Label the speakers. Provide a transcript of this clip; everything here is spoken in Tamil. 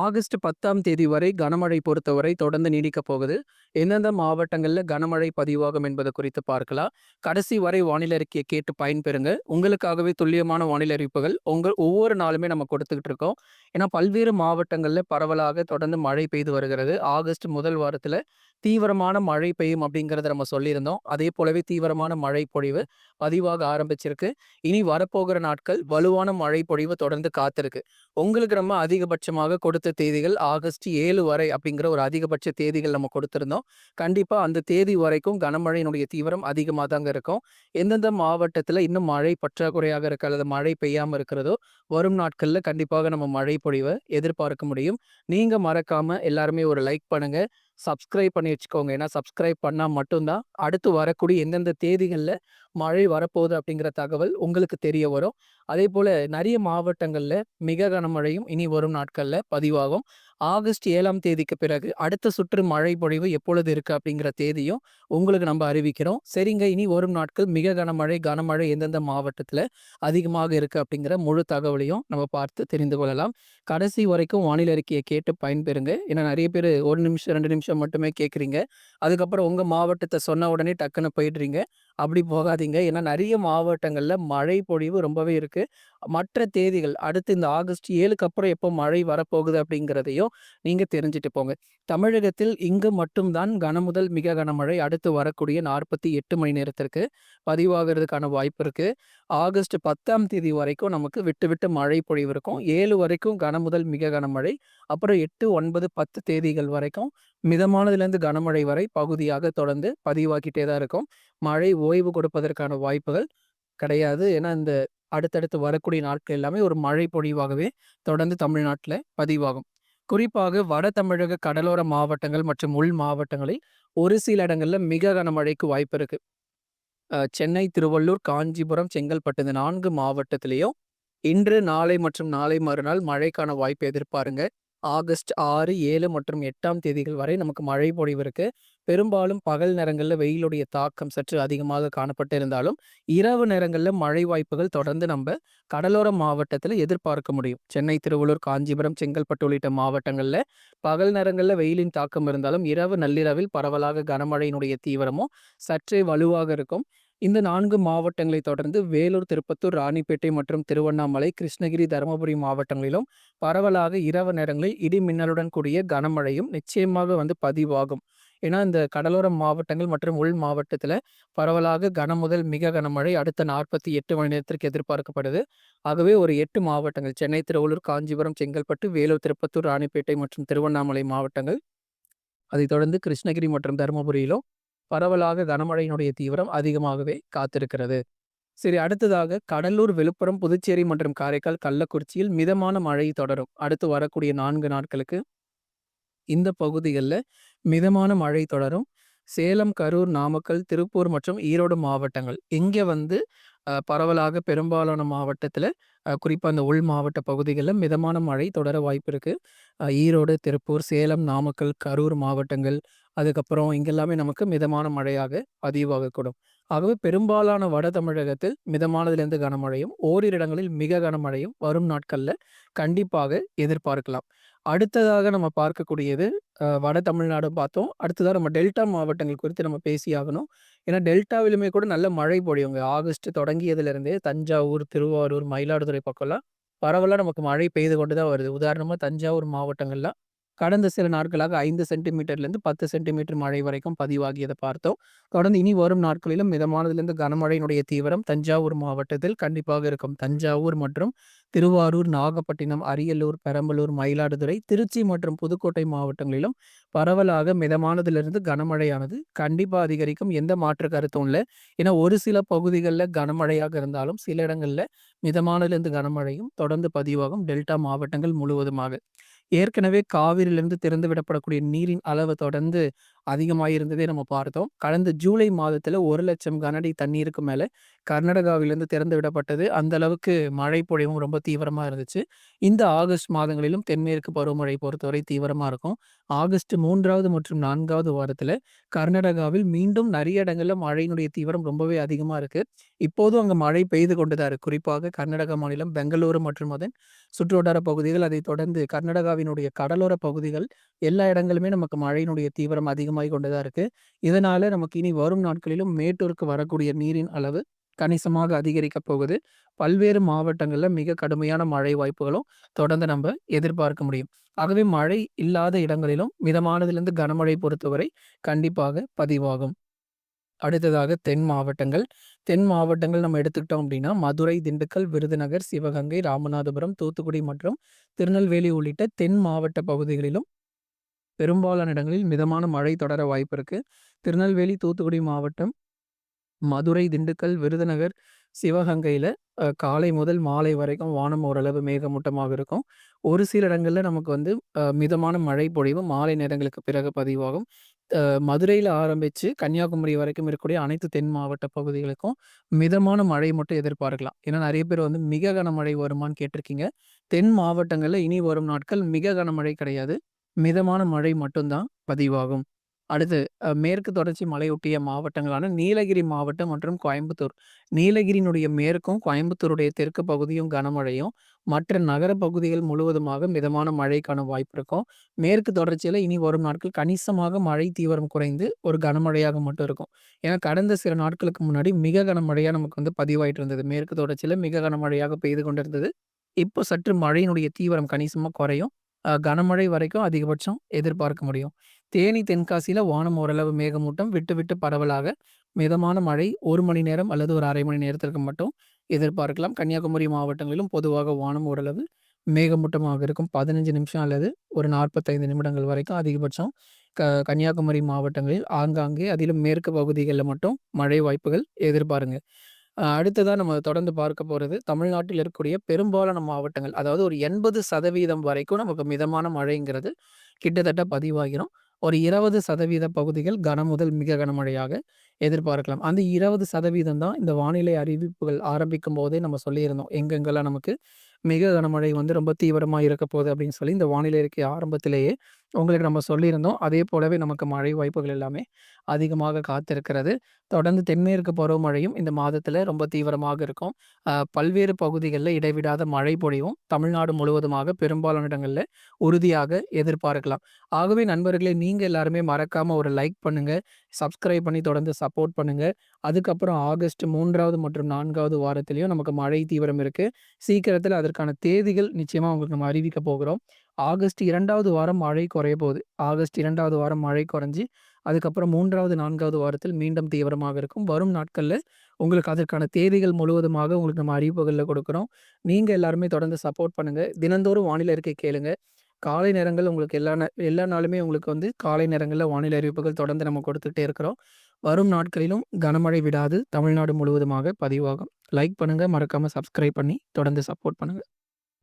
Speaker 1: ஆகஸ்ட் 10ஆம் தேதி வரை கனமழை பொறுத்தவரை தொடர்ந்து நீடிக்கப் போகுது. எந்தெந்த மாவட்டங்களில் கனமழை பதிவாகும் என்பது குறித்து பார்க்கலாம். கடைசி வரை வானிலை அறிக்கையை கேட்டு பயன்பெறுங்க. உங்களுக்காகவே துல்லியமான வானிலை அறிவிப்புகள் உங்கள் ஒவ்வொரு நாளுமே நம்ம கொடுத்துக்கிட்டு இருக்கோம். ஏன்னா பல்வேறு மாவட்டங்களில் பரவலாக தொடர்ந்து மழை பெய்து வருகிறது. ஆகஸ்ட் முதல் வாரத்தில் தீவிரமான மழை பெய்யும் அப்படிங்கிறத நம்ம சொல்லியிருந்தோம். அதே போலவே தீவிரமான மழை பொழிவு பதிவாக ஆரம்பிச்சிருக்கு. இனி வரப்போகிற நாட்கள் வலுவான மழை பொழிவு தொடர்ந்து காத்திருக்கு. உங்களுக்கு நம்ம அதிகபட்சமாக கொடுத்து தேதிகள் ஆகஸ்ட் ஏழு வரை அப்படிங்கிற ஒரு அதிகபட்ச தேதிகள் நம்ம கொடுத்துருந்தோம் கண்டிப்பாக அந்த தேதி வரைக்கும் கனமழையினுடைய தீவிரம் அதிகமாக தாங்க இருக்கும். எந்தெந்த மாவட்டத்தில் இன்னும் மழை பற்றாக்குறையாக இருக்க அல்லது மழை பெய்யாமல் இருக்கிறதோ, வரும் நாட்களில் கண்டிப்பாக நம்ம மழை பொழிவை எதிர்பார்க்க முடியும். நீங்கள் மறக்காமல் எல்லாருமே ஒரு லைக் பண்ணுங்கள் சப்ஸ்கிரைப் பண்ணி வச்சுக்கோங்க. ஏன்னா சப்ஸ்கிரைப் பண்ணால் மட்டும்தான் அடுத்து வரக்கூடிய எந்தெந்த தேதிகளில் மழை வரப்போகுது அப்படிங்கிற தகவல் உங்களுக்கு தெரிய வரும். அதே போல் நிறைய மாவட்டங்கள்ல மிக கனமழையும் இனி வரும் நாட்கள்ல பதிவாகும். ஆகஸ்ட் ஏழாம் தேதிக்கு பிறகு அடுத்த சுற்று மழை பொழிவு எப்பொழுது இருக்கு அப்படிங்கிற தேதியும் உங்களுக்கு நம்ம அறிவிக்கிறோம். சரிங்க இனி வரும் நாட்கள் மிக கனமழை, கனமழை எந்தெந்த மாவட்டத்துல அதிகமாக இருக்கு அப்படிங்கிற முழு தகவலையும் நம்ம பார்த்து தெரிந்து கொள்ளலாம். கடைசி வரைக்கும் வானிலை அறிக்கையை கேட்டு பயன்பெறுங்க. ஏன்னா நிறைய பேர் ஒரு நிமிஷம், ரெண்டு நிமிஷம் மட்டுமே கேட்குறீங்க. அதுக்கப்புறம் உங்க மாவட்டத்தை சொன்ன உடனே டக்குன்னு போயிடுறீங்க. அப்படி போகாதீங்க. ஏன்னா நிறைய மாவட்டங்கள்ல மழை பொழிவு ரொம்பவே இருக்கு. மற்ற தேதிகள் அடுத்து இந்த ஆகஸ்ட் ஏழுக்கு அப்புறம் எப்போ மழை வரப்போகுது அப்படிங்கிறதையும் நீங்கள் தெரிஞ்சுட்டு போங்க. தமிழகத்தில் இங்கு மட்டும்தான் கனமுதல் மிக கனமழை அடுத்து வரக்கூடிய 48 மணி நேரத்திற்கு பதிவாகிறதுக்கான வாய்ப்பு இருக்குது ஆகஸ்ட் 10ஆம் தேதி வரைக்கும் நமக்கு விட்டு விட்டு மழை பொழிவு இருக்கும். ஏழு வரைக்கும் கனமுதல் மிக கனமழை. அப்புறம் 8, 9, 10 தேதிகள் வரைக்கும் மிதமானதுலேருந்து கனமழை வரை பகுதியாக தொடர்ந்து பதிவாகிட்டே தான் இருக்கும். மழை ஓய்வு கொடுப்பதற்கான வாய்ப்புகள் கிடையாது. ஏன்னா இந்த அடுத்தடுத்து வரக்கூடிய நாட்கள் எல்லாமே ஒரு மழை பொழிவாகவே தொடர்ந்து தமிழ்நாட்டில் பதிவாகும். குறிப்பாக வட தமிழக கடலோர மாவட்டங்கள் மற்றும் உள் மாவட்டங்களில் ஒரு சில இடங்களில் மிக கனமழைக்கு வாய்ப்பு இருக்கு. சென்னை, திருவள்ளூர், காஞ்சிபுரம், செங்கல்பட்டு இந்த நான்கு மாவட்டத்திலையும் இன்று, நாளை மற்றும் நாளை மறுநாள் மழைக்கான வாய்ப்பு எதிர்பாருங்க. ஆகஸ்ட் 6, 7 மற்றும் எட்டாம் தேதிகள் வரை நமக்கு மழை பொழிவிற்கு பெரும்பாலும் பகல் நேரங்களில் வெயிலுடைய தாக்கம் சற்று அதிகமாக காணப்பட்டு இருந்தாலும், இரவு நேரங்களில் மழை வாய்ப்புகள் தொடர்ந்து நம்ம கடலோர மாவட்டத்தில் எதிர்பார்க்க முடியும். சென்னை, திருவள்ளூர், காஞ்சிபுரம், செங்கல்பட்டு உள்ளிட்ட மாவட்டங்களில் பகல் நேரங்களில் வெயிலின் தாக்கம் இருந்தாலும், இரவு நள்ளிரவில் பரவலாக கனமழையினுடைய தீவிரமும் சற்றே வலுவாக இருக்கும். இந்த நான்கு மாவட்டங்களை தொடர்ந்து வேலூர், திருப்பத்தூர், ராணிப்பேட்டை மற்றும் திருவண்ணாமலை, கிருஷ்ணகிரி, தருமபுரி மாவட்டங்களிலும் பரவலாக இரவு நேரங்களில் இடி மின்னலுடன் கூடிய கனமழையும் நிச்சயமாக வந்து பதிவாகும். ஏன்னா இந்த கடலோர மாவட்டங்கள் மற்றும் உள் மாவட்டத்தில் பரவலாக கனமுதல் மிக கனமழை அடுத்த 48 மணி நேரத்திற்கு எதிர்பார்க்கப்படுது. ஆகவே ஒரு எட்டு மாவட்டங்கள் சென்னை, திருவள்ளூர், காஞ்சிபுரம், செங்கல்பட்டு, வேலூர், திருப்பத்தூர், ராணிப்பேட்டை மற்றும் திருவண்ணாமலை மாவட்டங்கள். அதைத் தொடர்ந்து கிருஷ்ணகிரி மற்றும் தருமபுரியிலும் பரவலாக கனமழையினுடைய தீவிரம் அதிகமாகவே காத்திருக்கிறது. சரி அடுத்ததாக கடலூர், விழுப்புரம், புதுச்சேரி மற்றும் காரைக்கால், கள்ளக்குறிச்சியில் மிதமான மழை தொடரும். அடுத்து வரக்கூடிய நான்கு நாட்களுக்கு இந்த பகுதிகளில் மிதமான மழை தொடரும். சேலம், கரூர், நாமக்கல், திருப்பூர் மற்றும் ஈரோடு மாவட்டங்கள். இங்கே வந்து பரவலாக பெரும்பாலான மாவட்டத்தில் குறிப்பாக அந்த உள் மாவட்ட பகுதிகளில் மிதமான மழை தொடர வாய்ப்பு இருக்குது ஈரோடு, திருப்பூர், சேலம், நாமக்கல், கரூர் மாவட்டங்கள். அதுக்கப்புறம் இங்கெல்லாமே நமக்கு மிதமான மழையாக பதிவாகக்கூடும். ஆகவே பெரும்பாலான வட தமிழகத்தில் மிதமானதிலிருந்து கனமழையும், ஓரிரு இடங்களில் மிக கனமழையும் வரும் நாட்களில் கண்டிப்பாக எதிர்பார்க்கலாம். அடுத்ததாக நம்ம பார்க்கக்கூடியது வட தமிழ்நாடு பார்த்தோம். அடுத்ததாக நம்ம டெல்டா மாவட்டங்கள் குறித்து நம்ம பேசியாகணும். ஏன்னா டெல்டாவிலுமே கூட நல்ல மழை பொழியுங்க. ஆகஸ்ட் தொடங்கியதுலேருந்தே தஞ்சாவூர், திருவாரூர், மயிலாடுதுறை பக்கம்லாம் பரவலாக நமக்கு மழை பெய்து கொண்டு தான் வருது. உதாரணமாக தஞ்சாவூர் மாவட்டங்கள்லாம் கடந்த சில நாட்களாக ஐந்து சென்டிமீட்டர்லேருந்து 10 சென்டிமீட்டர் மழை வரைக்கும் பதிவாகியதை பார்த்தோம். தொடர்ந்து இனி வரும் நாட்களிலும் மிதமானதிலிருந்து கனமழையினுடைய தீவிரம் தஞ்சாவூர் மாவட்டத்தில் கண்டிப்பாக இருக்கும். தஞ்சாவூர் மற்றும் திருவாரூர், நாகப்பட்டினம், அரியலூர், பெரம்பலூர், மயிலாடுதுறை, திருச்சி மற்றும் புதுக்கோட்டை மாவட்டங்களிலும் பரவலாக மிதமானதிலிருந்து கனமழையானது கண்டிப்பாக அதிகரிக்கும். எந்த மாற்று கருத்தும் இல்லை ஏன்னா ஒரு சில பகுதிகளில் கனமழையாக இருந்தாலும், சில இடங்களில் மிதமானதிலிருந்து கனமழையும் தொடர்ந்து பதிவாகும் டெல்டா மாவட்டங்கள் முழுவதுமாக. ஏற்கனவே காவிரியிலிருந்து திறந்து விடப்படக்கூடிய நீரின் அளவு தொடர்ந்து அதிகமாக இருந்ததே நம்ம பார்த்தோம். கடந்த ஜூலை மாதத்துல 1,00,000 கனஅடி தண்ணீருக்கு மேல கர்நாடகாவிலிருந்து திறந்து விடப்பட்டது. அந்த அளவுக்கு மழை பொழிவும் ரொம்ப தீவிரமா இருந்துச்சு. இந்த ஆகஸ்ட் மாதங்களிலும் தென்மேற்கு பருவமழை பொறுத்தவரை தீவிரமா இருக்கும். ஆகஸ்ட் மூன்றாவது மற்றும் நான்காவது வாரத்துல கர்நாடகாவில் மீண்டும் நிறைய இடங்கள்ல மழையினுடைய தீவிரம் ரொம்பவே அதிகமா இருக்கு. இப்போதும் அங்க மழை பெய்து கொண்டு தான் இருக்கு. குறிப்பாக கர்நாடகா மாநிலம் பெங்களூரு மற்றும் அதன் சுற்றுவட்டார பகுதிகள், அதைத் தொடர்ந்து கர்நாடகாவினுடைய கடலோர பகுதிகள், எல்லா இடங்களுமே நமக்கு மழையினுடைய தீவிரம் அதிகம் அதிகமாகி கொண்டு தான் இருக்கு. இதனால நமக்கு இனி வரும் நாட்களிலும் மேட்டூருக்கு வரக்கூடிய நீரின் அளவு கணிசமாக அதிகரிக்கப் போகுது. பல்வேறு மாவட்டங்களில் மிக கடுமையான மழை வாய்ப்புகளும் தொடர்ந்து நம்ம எதிர்பார்க்க முடியும். ஆகவே மழை இல்லாத இடங்களிலும் மிதமானதிலிருந்து கனமழை பொறுத்தவரை கண்டிப்பாக பதிவாகும். அடுத்ததாக தென் மாவட்டங்கள். தென் மாவட்டங்கள் நம்ம எடுத்துக்கிட்டோம் அப்படின்னா, மதுரை, திண்டுக்கல், விருதுநகர், சிவகங்கை, ராமநாதபுரம், தூத்துக்குடி மற்றும் திருநெல்வேலி உள்ளிட்ட தென் மாவட்ட பகுதிகளிலும் பெரும்பாலான இடங்களில் மிதமான மழை தொடர வாய்ப்பு இருக்கு. திருநெல்வேலி, தூத்துக்குடி மாவட்டம், மதுரை, திண்டுக்கல், விருதுநகர், சிவகங்கையில் காலை முதல் மாலை வரைக்கும் வானம் ஓரளவு மேகமூட்டமாக இருக்கும். ஒரு சில இடங்களில் நமக்கு வந்து மிதமான மழை பொழிவு மாலை நேரங்களுக்கு பிறகு பதிவாகும். மதுரையில் ஆரம்பித்து கன்னியாகுமரி வரைக்கும் இருக்கக்கூடிய அனைத்து தென் மாவட்ட பகுதிகளுக்கும் மிதமான மழை மட்டும் எதிர்பார்க்கலாம். ஏன்னா நிறைய பேர் வந்து மிக கனமழை வருமான்னு கேட்டிருக்கீங்க. தென் மாவட்டங்களில் இனி வரும் நாட்கள் மிக கனமழை கிடையாது. மிதமான மழை மட்டும்தான் பதிவாகும். அடுத்து மேற்கு தொடர்ச்சி மலையொட்டிய மாவட்டங்களான நீலகிரி மாவட்டம் மற்றும் கோயம்புத்தூர். நீலகிரியினுடைய மேற்கும், கோயம்புத்தூருடைய தெற்கு பகுதியும் கனமழையும், மற்ற நகர பகுதிகள் முழுவதுமாக மிதமான மழைக்கான வாய்ப்பு இருக்கும். மேற்கு தொடர்ச்சியில் இனி வரும் நாட்கள் கணிசமாக மழை தீவிரம் குறைந்து ஒரு கனமழையாக மட்டும் இருக்கும். ஏன்னா கடந்த சில நாட்களுக்கு முன்னாடி மிக கனமழையாக நமக்கு வந்து பதிவாயிட்டு இருந்தது. மேற்கு தொடர்ச்சியில் மிக கனமழையாக பெய்து கொண்டிருந்தது. இப்போ சற்று மழையினுடைய தீவிரம் கணிசமாக குறையும். கனமழை வரைக்கும் அதிகபட்சம் எதிர்பார்க்க முடியும். தேனி, தென்காசியில் வானம் ஓரளவு மேகமூட்டம் விட்டு விட்டு பரவலாக மிதமான மழை ஒரு மணி நேரம் அல்லது ஒரு அரை மணி நேரத்திற்கு மட்டும் எதிர்பார்க்கலாம். கன்னியாகுமரி மாவட்டங்களிலும் பொதுவாக வானம் ஓரளவு மேகமூட்டமாக இருக்கும். 15 நிமிஷம் அல்லது ஒரு 45 நிமிடங்கள் வரைக்கும் அதிகபட்சம் க கன்னியாகுமரி மாவட்டங்களில் ஆங்காங்கே அதிலும் மேற்கு பகுதிகளில் மட்டும் மழை வாய்ப்புகள் எதிர்பாருங்க. அ அடுத்ததா நம்ம தொடர்ந்து பார்க்க போறது தமிழ்நாட்டில் இருக்கக்கூடிய பெரும்பாலான மாவட்டங்கள். அதாவது ஒரு 80% வரைக்கும் நமக்கு மிதமான மழைங்கிறது கிட்டத்தட்ட பதிவாகிரும். ஒரு 20% பகுதிகள் கன முதல் மிக கனமழையாக எதிர்பார்க்கலாம். அந்த 20% தான் இந்த வானிலை அறிவிப்புகள் ஆரம்பிக்கும்போதே நம்ம சொல்லியிருந்தோம். எங்கெங்கெல்லாம் நமக்கு மிக கனமழை வந்து ரொம்ப தீவிரமா இருக்கப்போகுது அப்படின்னு சொல்லி இந்த வானிலை இருக்கை ஆரம்பத்திலேயே உங்களுக்கு நம்ம சொல்லியிருந்தோம். அதே போலவே நமக்கு மழை வாய்ப்புகள் எல்லாமே அதிகமாக காத்திருக்கிறது. தொடர்ந்து தென்மேற்கு பருவமழையும் இந்த மாதத்தில் ரொம்ப தீவிரமாக இருக்கும். பல்வேறு பகுதிகளில் இடைவிடாத மழை பொழிவும் தமிழ்நாடு முழுவதுமாக பெரும்பாலான இடங்களில் உறுதியாக எதிர்பார்க்கலாம். ஆகவே நண்பர்களே நீங்கள் எல்லாருமே மறக்காமல் ஒரு லைக் பண்ணுங்கள் சப்ஸ்கிரைப் பண்ணி தொடர்ந்து சப்போர்ட் பண்ணுங்கள் அதுக்கப்புறம் ஆகஸ்ட் மூன்றாவது மற்றும் நான்காவது வாரத்திலையும் நமக்கு மழை தீவிரம் இருக்குது சீக்கிரத்தில் அதற்கான தேதிகள் நிச்சயமாக உங்களுக்கு நம்ம அறிவிக்க போகிறோம். ஆகஸ்ட் இரண்டாவது வாரம் மழை குறைய போகுது. ஆகஸ்ட் இரண்டாவது வாரம் மழை குறைஞ்சி அதுக்கப்புறம் 3வது, 4வது வாரத்தில் மீண்டும் தீவிரமாக இருக்கும். வரும் நாட்களில் உங்களுக்கு அதற்கான தேதிகள் முழுவதுமாக உங்களுக்கு நம்ம அறிவிப்புகளில் கொடுக்குறோம். நீங்கள் எல்லாருமே தொடர்ந்து சப்போர்ட் பண்ணுங்கள் தினந்தோறும் வானிலை அறிக்கை கேளுங்க. காலை நேரங்கள் உங்களுக்கு எல்லா எல்லா நாளுமே உங்களுக்கு வந்து காலை நேரங்களில் வானிலை அறிவிப்புகள் தொடர்ந்து நம்ம கொடுத்துட்டே இருக்கிறோம். வரும் நாட்களிலும் கனமழை விடாது தமிழ்நாடு முழுவதுமாக பதிவாகும். லைக் பண்ணுங்கள் மறக்காமல் சப்ஸ்கிரைப் பண்ணி தொடர்ந்து சப்போர்ட் பண்ணுங்கள்